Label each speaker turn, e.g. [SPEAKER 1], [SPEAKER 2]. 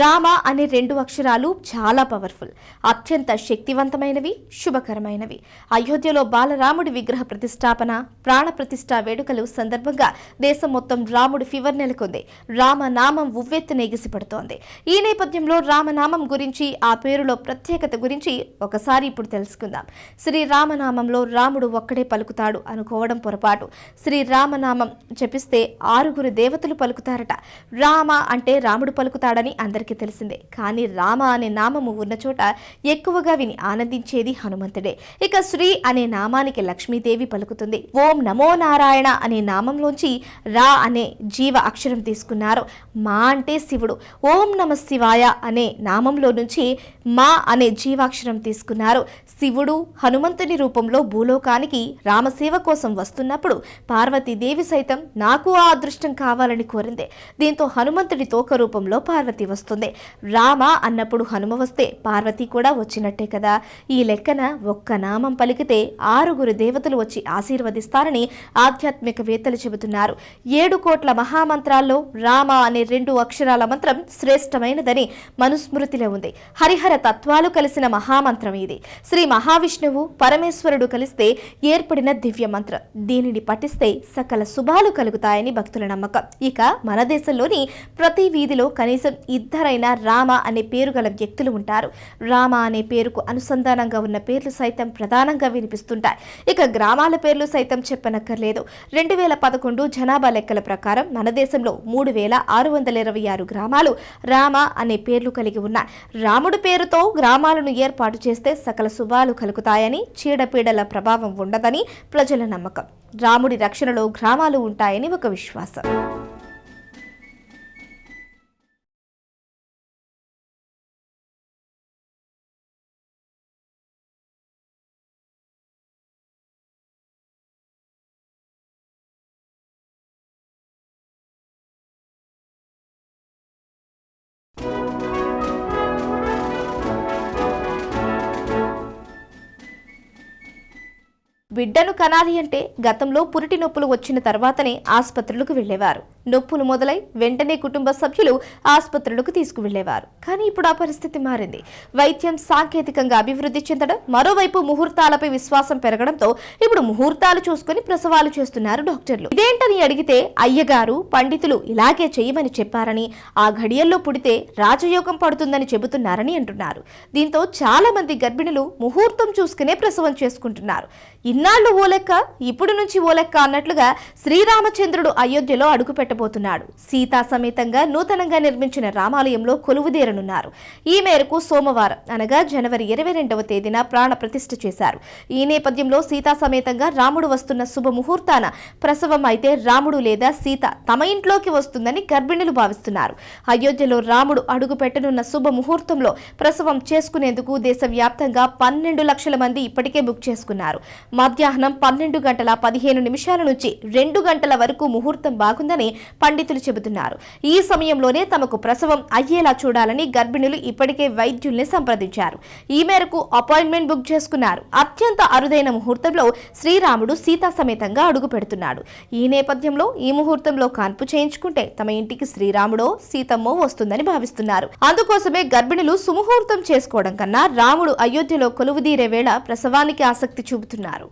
[SPEAKER 1] రామ అనే రెండు అక్షరాలు చాలా పవర్ఫుల్. అత్యంత శక్తివంతమైనవి శుభకరమైనవి. అయోధ్యలో బాలరాముడి విగ్రహ ప్రతిష్టాపన ప్రాణ ప్రతిష్ఠ వేడుకలు సందర్భంగా దేశం మొత్తం రాముడి ఫీవర్ నెలకొంది. రామనామం ఉవ్వెత్తున ఎగిసిపడుతోంది. ఈ నేపథ్యంలో రామనామం గురించి ఆ పేరులో ప్రత్యేకత గురించి ఒకసారి ఇప్పుడు తెలుసుకుందాం. శ్రీ రామనామంలో రాముడు ఒక్కడే పలుకుతాడు అనుకోవడం పొరపాటు. శ్రీ రామనామం జపిస్తే ఆరుగురు దేవతలు పలుకుతారట. రామ అంటే రాముడు పలుకుతాడని అందరికీ తెలిసిందే. కానీ రామ అనే నామము ఉన్న చోట ఎక్కువగా విని ఆనందించేది హనుమంతుడే. ఇక శ్రీ అనే నామానికి లక్ష్మీదేవి పలుకుతుంది. ఓం నమో నారాయణ అనే నామంలోంచి రా అనే జీవ అక్షరం తీసుకున్నారు. మా అంటే శివుడు. ఓం నమ శివాయ అనే నామంలో నుంచి మా అనే జీవాక్షరం తీసుకున్నారు. శివుడు హనుమంతుని రూపంలో భూలోకానికి రామసేవ కోసం వస్తున్నప్పుడు పార్వతీదేవి సైతం నాకు ఆ అదృష్టం కావాలని కోరింది. దీంతో హనుమంతుడి తోక రూపంలో పార్వతి వస్తుంది. రామ అన్నప్పుడు హనుమ వస్తే పార్వతి కూడా వచ్చినట్టే కదా. ఈ లెక్కన ఒక్క నామం పలికితే ఆరుగురు దేవతలు వచ్చి ఆశీర్వదిస్తారని ఆధ్యాత్మికవేత్తలు చెబుతున్నారు. ఏడు కోట్ల మహామంత్రాల్లో రామ అనే రెండు అక్షరాల మంత్రం శ్రేష్టమైనదని మనుస్మృతిలో ఉంది. హరిహర తత్వాలు కలిసిన మహామంత్రం ఇది. శ్రీ మహావిష్ణువు పరమేశ్వరుడు కలిస్తే ఏర్పడిన దివ్య మంత్రం. దీనిని పఠిస్తే సకల శుభాలు కలుగుతాయని భక్తుల నమ్మకం. ఇక మన దేశంలోని ప్రతి వీధిలో కనీసం ఇద్దరు ఎవరైనా రామ అనే పేరు గల వ్యక్తులు ఉంటారు. రామ అనే పేరుకు అనుసంధానంగా ఉన్న పేర్లు సైతం ప్రధానంగా వినిపిస్తుంటాయి. ఇక గ్రామాల పేర్లు సైతం చెప్పనక్కర్లేదు. రెండు వేల పదకొండు జనాభా లెక్కల ప్రకారం మన దేశంలో మూడు వేల ఆరు వందల ఇరవై ఆరు గ్రామాలు రామ అనే పేర్లు కలిగి ఉన్నాయి. రాముడు పేరుతో గ్రామాలను ఏర్పాటు చేస్తే సకల శుభాలు కలుగుతాయని చీడపీడల ప్రభావం ఉండదని ప్రజల నమ్మకం. రాముడి రక్షణలో గ్రామాలు ఉంటాయని ఒక విశ్వాసం. బిడ్డను కనాలి అంటే గతంలో పురిటి నొప్పులు వచ్చిన తర్వాతనే ఆసుపత్రులకు వెళ్ళేవారు నొప్పులు మొదలై వెంటనే కుటుంబ సభ్యులు ఆసుపత్రులకు తీసుకువెళ్ళేవారు కానీ ఇప్పుడు ఆ పరిస్థితి మారింది. వైద్యం సాంకేతికంగా అభివృద్ధి చెందడం మరోవైపు ముహూర్తాలపై విశ్వాసం పెరగడంతో ఇప్పుడు ముహూర్తాలు చూసుకుని ప్రసవాలు చేస్తున్నారు డాక్టర్లు. ఇదేంటని అడిగితే అయ్యగారు పండితులు ఇలాగే చేయమని చెప్పారని ఆ ఘడియల్లో పుడితే రాజయోగం పడుతుందని చెబుతున్నారని అంటున్నారు. దీంతో చాలా మంది గర్భిణులు ముహూర్తం చూసుకునే ప్రసవం చేసుకుంటున్నారు. ఇన్న ఓ లెక్క ఇప్పుడు నుంచి ఓ లెక్క అన్నట్లుగా శ్రీరామచంద్రుడు అయోధ్యలో అడుగు పెట్టబోతున్నాడు సీతా సమేతంగా నూతనంగా నిర్మించిన రామాలయంలో కొలువుదేరనున్నారు. ఈ మేరకు సోమవారం అనగా జనవరి ఇరవై రెండవ తేదీన ప్రాణ ప్రతిష్ఠ చేశారు. ఈ నేపథ్యంలో సీతా సమేతంగా రాముడు వస్తున్న శుభ ముహూర్తాన ప్రసవం అయితే రాముడు లేదా సీత తమ ఇంట్లోకి వస్తుందని గర్భిణులు భావిస్తున్నారు. అయోధ్యలో రాముడు అడుగు పెట్టనున్న శుభ ముహూర్తంలో ప్రసవం చేసుకునేందుకు దేశవ్యాప్తంగా పన్నెండు లక్షల మంది ఇప్పటికే బుక్ చేసుకున్నారు. మధ్యాహ్నం పన్నెండు గంటల పదిహేను నిమిషాల నుంచి రెండు గంటల వరకు ముహూర్తం బాగుందని పండితులు చెబుతున్నారు. ఈ సమయంలోనే తమకు ప్రసవం అయ్యేలా చూడాలని గర్భిణులు ఇప్పటికే వైద్యుల్ని సంప్రదించారు. ఈ మేరకు అపాయింట్మెంట్ బుక్ చేసుకున్నారు. అత్యంత అరుదైన ముహూర్తంలో శ్రీరాముడు సీతా సమేతంగా అడుగు పెడుతున్నాడు. ఈ నేపథ్యంలో ఈ ముహూర్తంలో కాన్పు చేయించుకుంటే తమ ఇంటికి శ్రీరాముడో సీతమ్మో వస్తుందని భావిస్తున్నారు. అందుకోసమే గర్భిణులు సుముహూర్తం చేసుకోవడం కన్నా రాముడు అయోధ్యలో కొలువుదీరే వేళ ప్రసవానికి ఆసక్తి చూపుతున్నారు.